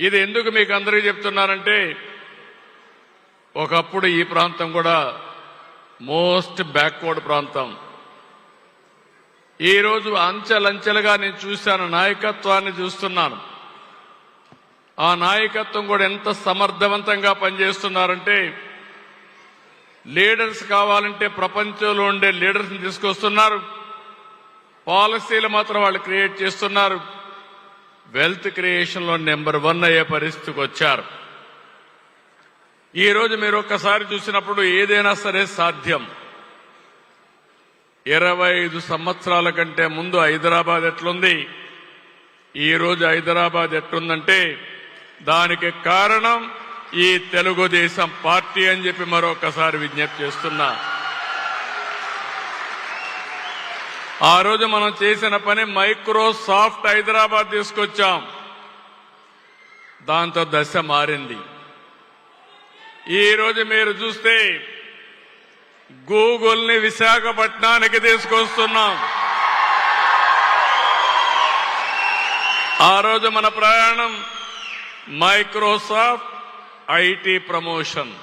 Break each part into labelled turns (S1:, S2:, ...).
S1: ఇది ఎందుకు మీకు అందరికీ చెప్తున్నానంటే ఒకప్పుడు ఈ ప్రాంతం కూడా మోస్ట్ బ్యాక్వర్డ్ ప్రాంతం. ఈరోజు అంచెలంచెలుగా నేను చూశాను నాయకత్వాన్ని చూస్తున్నాను. ఆ నాయకత్వం కూడా ఎంత సమర్థవంతంగా పనిచేస్తున్నారంటే లీడర్స్ కావాలంటే ప్రపంచంలో ఉండే లీడర్స్ని తీసుకొస్తున్నారు. పాలసీలు మాత్రం వాళ్ళు క్రియేట్ చేస్తున్నారు. వెల్త్ క్రియేషన్లో నెంబర్ వన్ అయ్యే పరిస్థితికి వచ్చారు. ఈ రోజు మీరు ఒక్కసారి చూసినప్పుడు ఏదైనా సరే సాధ్యం. ఇరవై ఐదు సంవత్సరాల కంటే ముందు హైదరాబాద్ ఎట్లుంది? ఈ రోజు హైదరాబాద్ ఎట్లుందంటే దానికి కారణం ఈ తెలుగుదేశం పార్టీ అని చెప్పి మరొకసారి విజ్ఞప్తి చేస్తున్నా. ఆ రోజు మనం చేసిన పని మైక్రోసాఫ్ట్ హైదరాబాద్ తీసుకొచ్చాం. దాంతో దశ మారింది. ఈ రోజు మీరు చూస్తే గూగుల్ని విశాఖపట్నానికి తీసుకొస్తున్నాం. ఆ రోజు మన ప్రయాణం మైక్రోసాఫ్ట్ ఐటీ ప్రమోషన్.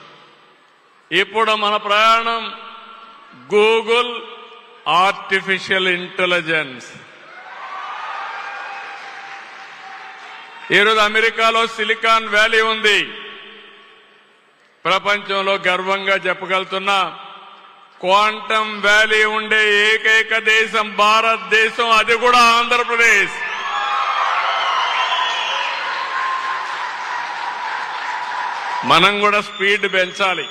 S1: ఇప్పుడు మన ప్రయాణం గూగుల్ ఆర్టిఫిషియల్ ఇంటెలిజెన్స్ ఈరోజు అమెరికాలో సిలికాన్ వ్యాలీ ఉంది. ప్రపంచంలో గర్వంగా చెప్పగలుగుతున్నా క్వాంటమ్ వ్యాలీ ఉండే ఏకైక దేశం భారతదేశం అది కూడా ఆంధ్రప్రదేశ్. మనం కూడా స్పీడ్ పెంచాలి.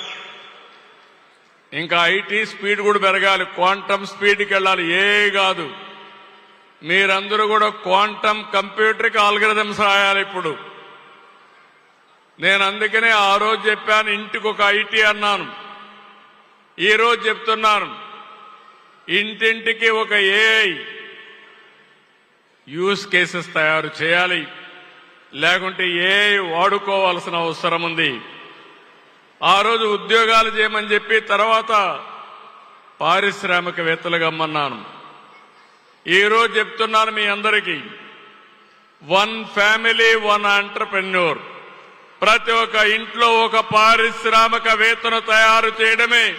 S1: ఇంకా ఐటీ స్పీడ్ కూడా పెరగాలి. క్వాంటమ్ స్పీడ్కి వెళ్ళాలి. ఏ కాదు. మీరందరూ కూడా క్వాంటమ్ కంప్యూటర్కి ఆల్గరిథమ్స్ రాయాలి ఇప్పుడు. నేను అందుకనే ఆ రోజు చెప్పాను ఇంటికి ఒక ఐటీ అన్నాను. ఈ రోజు చెప్తున్నాను ఇంటింటికి ఒక ఏఐ యూస్ కేసెస్ తయారు చేయాలి. లేకుంటే ఏఐ వాడుకోవాల్సిన అవసరం ఉంది. ఆ రోజు ఉద్యోగాలు చేయమని చెప్పి తర్వాత పారిశ్రామికవేత్తలుగా అమ్మన్నాను. ఈరోజు చెప్తున్నాను మీ అందరికీ. వన్ ఫ్యామిలీ వన్ ఆంటర్ప్రెన్యూర్ ప్రతి ఒక్క ఇంట్లో ఒక పారిశ్రామికవేత్తను తయారు చేయడమే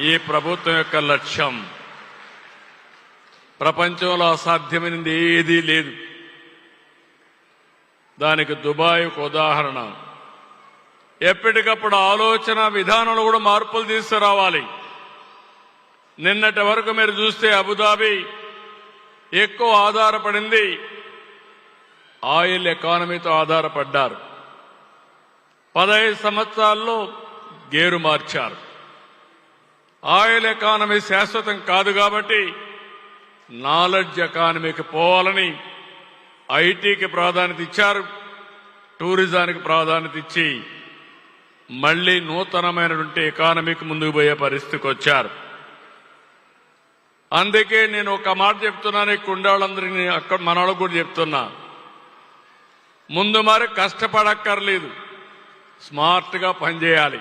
S1: ఈ ప్రభుత్వం యొక్క లక్ష్యం. ప్రపంచంలో అసాధ్యమైనది ఏదీ లేదు. దానికి దుబాయ్ ఒక ఉదాహరణ. ఎప్పటికప్పుడు ఆలోచన విధానంలో కూడా మార్పులు తీసుకురావాలి. నిన్నటి వరకు మీరు చూస్తే అబుదాబి ఎక్కువ ఆధారపడింది. ఆయిల్ ఎకానమీతో ఆధారపడ్డారు. పదహైదు సంవత్సరాల్లో గేరు మార్చారు. ఆయిల్ ఎకానమీ శాశ్వతం కాదు కాబట్టి నాలెడ్జ్ ఎకానమీకి పోవాలని ఐటీకి ప్రాధాన్యత ఇచ్చారు. టూరిజానికి ప్రాధాన్యత ఇచ్చి మళ్ళీ నూతనమైనటువంటి ఎకానమీకి ముందుకు పోయే పరిస్థితికి వచ్చారు. అందుకే నేను ఒక మాట చెప్తున్నాను ఇక్కడ ఉండేవాళ్ళందరినీ అక్కడ మనవాళ్ళు కూడా చెప్తున్నా. ముందు మరి కష్టపడక్కర్లేదు. స్మార్ట్గా పనిచేయాలి.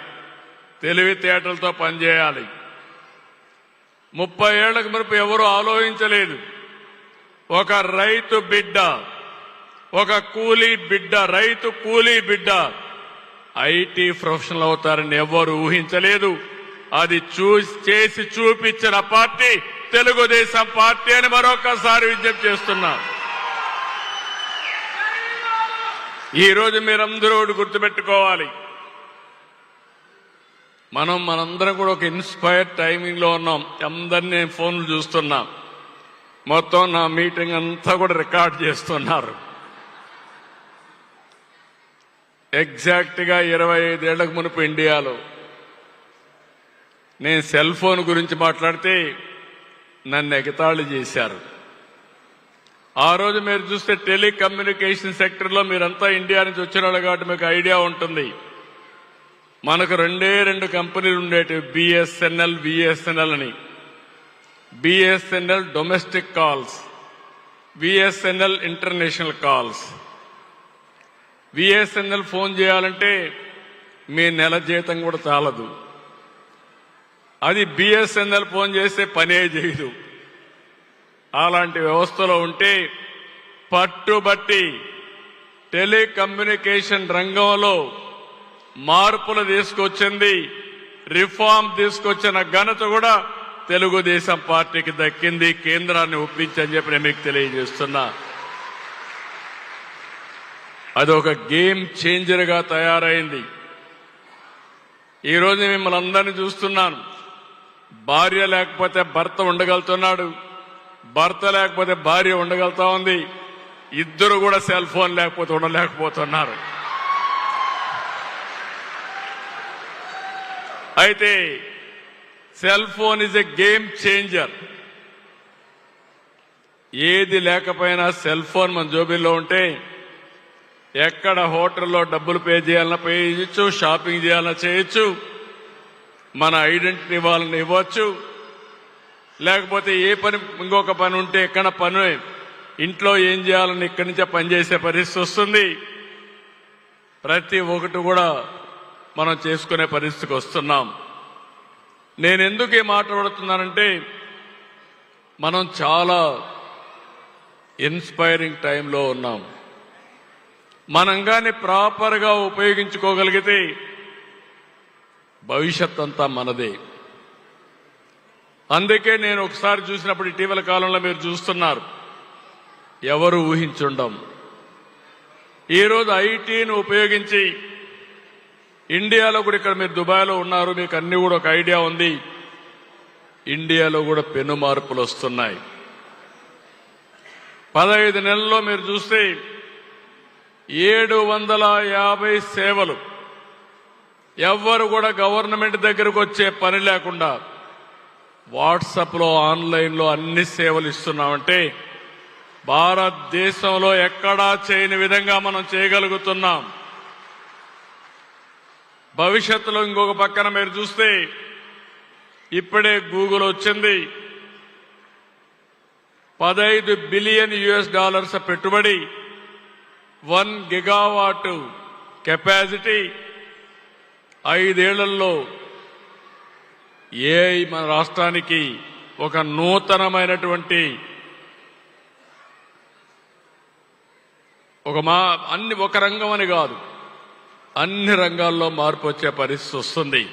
S1: తెలివితేటలతో పనిచేయాలి. ముప్పై ఏళ్ళకు మునుపు ఎవరు ఆలోచించలేదు. ఒక రైతు బిడ్డ ఒక కూలీ బిడ్డ రైతు కూలీ బిడ్డ ఐటీ ప్రొఫెషనల్ అవుతారని ఎవరు ఊహించలేదు. అది చూసి చేసి చూపించిన పార్టీ తెలుగుదేశం పార్టీ అని మరొకసారి విజ్ఞప్తి చేస్తున్నా. ఈరోజు మీరందరూ గుర్తుపెట్టుకోవాలి. మనం మనందరం కూడా ఒక ఇన్స్పైర్ టైమింగ్లో ఉన్నాం. అందరినీ ఫోన్లు చూస్తున్నాం. మొత్తం నా మీటింగ్ అంతా కూడా రికార్డ్ చేస్తున్నారు. ఎగ్జాక్ట్గా ఇరవై ఐదేళ్ళకు మునుపు ఇండియాలో. నేను సెల్ ఫోన్ గురించి మాట్లాడితే నన్ను ఎగతాళి చేశారు. ఆ రోజు మీరు చూస్తే టెలికమ్యూనికేషన్ సెక్టర్లో మీరంతా ఇండియా నుంచి వచ్చిన కాబట్టి మీకు ఐడియా ఉంటుంది. మనకు రెండే రెండు కంపెనీలు ఉండేటివి బిఎస్ఎన్ఎల్ విఎస్ఎన్ఎల్ అని. BSNL domestic calls VSNL international calls. VSNL phone చేయాలంటే మీ నెల జీతం కూడా చాలదు. అది బిఎస్ఎన్ఎల్ ఫోన్ చేస్తే పనే చేయదు. అలాంటి వ్యవస్థలో ఉంటే పట్టుబట్టి టెలికమ్యూనికేషన్ రంగంలో మార్పులు తీసుకొచ్చింది రిఫార్మ్ తీసుకొచ్చిన ఘనత కూడా తెలుగుదేశం పార్టీకి దక్కింది కేంద్రాన్ని ఒప్పించని చెప్పి నేను మీకు తెలియజేస్తున్నా. అది ఒక గేమ్ చేంజర్గా తయారైంది. ఈరోజు మిమ్మల్ని అందరినీ చూస్తున్నాను. భార్య లేకపోతే భర్త ఉండగలుగుతున్నాడు. భర్త లేకపోతే భార్య ఉండగలుగుతా ఉంది. ఇద్దరు కూడా సెల్ ఫోన్ లేకపోతే ఉండలేకపోతున్నారు. అయితే cell phone is a game changer. ఏది లేకపోయినా సెల్ ఫోన్ మన జోబీల్లో ఉంటే ఎక్కడ హోటల్లో డబ్బులు పే చేయాలన్నా పే చేయొచ్చు షాపింగ్ చేయాలన్నా చేయొచ్చు. మన ఐడెంటిటీ వాళ్ళని ఇవ్వచ్చు. లేకపోతే ఏ పని ఇంకొక పని ఉంటే ఎక్కడ పని ఇంట్లో ఏం చేయాలని ఇక్కడి నుంచే పనిచేసే పరిస్థితి వస్తుంది. ప్రతి ఒక్కటి కూడా మనం చేసుకునే పరిస్థితికి వస్తున్నాం. నేను ఎందుకు ఈ మాట్లాడుతున్నానంటే మనం చాలా ఇన్స్పైరింగ్ టైంలో ఉన్నాం. మనం కానీ ప్రాపర్గా ఉపయోగించుకోగలిగితే భవిష్యత్ అంతా మనదే. అందుకే నేను ఒకసారి చూసినప్పుడు ఇటీవల కాలంలో మీరు చూస్తున్నారు. ఎవరు ఊహించుండం? ఈరోజు ఐటీని ఉపయోగించి ఇండియాలో కూడా ఇక్కడ మీరు దుబాయ్లో ఉన్నారు మీకు అన్ని కూడా ఒక ఐడియా ఉంది. ఇండియాలో కూడా పెను మార్పులు వస్తున్నాయి. పదహైదు నెలల్లో మీరు చూస్తే ఏడు వందల యాభై సేవలు. ఎవ్వరు కూడా గవర్నమెంట్ దగ్గరకు వచ్చే పని లేకుండా వాట్సాప్లో ఆన్లైన్లో అన్ని సేవలు ఇస్తున్నామంటే భారతదేశంలో ఎక్కడా చేయని విధంగా మనం చేయగలుగుతున్నాం. భవిష్యత్తులో ఇంకొక పక్కన మీరు చూస్తే ఇప్పుడే గూగుల్ వచ్చింది. పదైదు బిలియన్ యుఎస్ డాలర్స్ పెట్టుబడి వన్ గిగావాటు కెపాసిటీ ఐదేళ్ళలో ఏఐ మన రాష్ట్రానికి ఒక నూతనమైనటువంటి ఒక మా అన్ని ఒక రంగం అని కాదు అన్ని రంగాల్లో మార్పు వచ్చే పరిస్థితి వస్తుంది.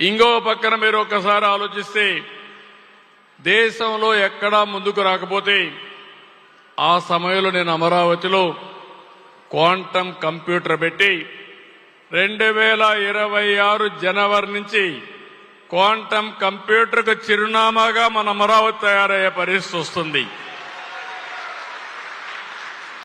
S1: ఇంకో పక్కన మీరు ఒకసారి ఆలోచిస్తే దేశంలో ఎక్కడా ముందుకు రాకపోతే ఆ సమయంలో నేను అమరావతిలో క్వాంటమ్ కంప్యూటర్ పెట్టి రెండు వేల ఇరవై ఆరు జనవరి నుంచి క్వాంటమ్ కంప్యూటర్కు చిరునామాగా మన అమరావతి తయారయ్యే పరిస్థితి వస్తుంది.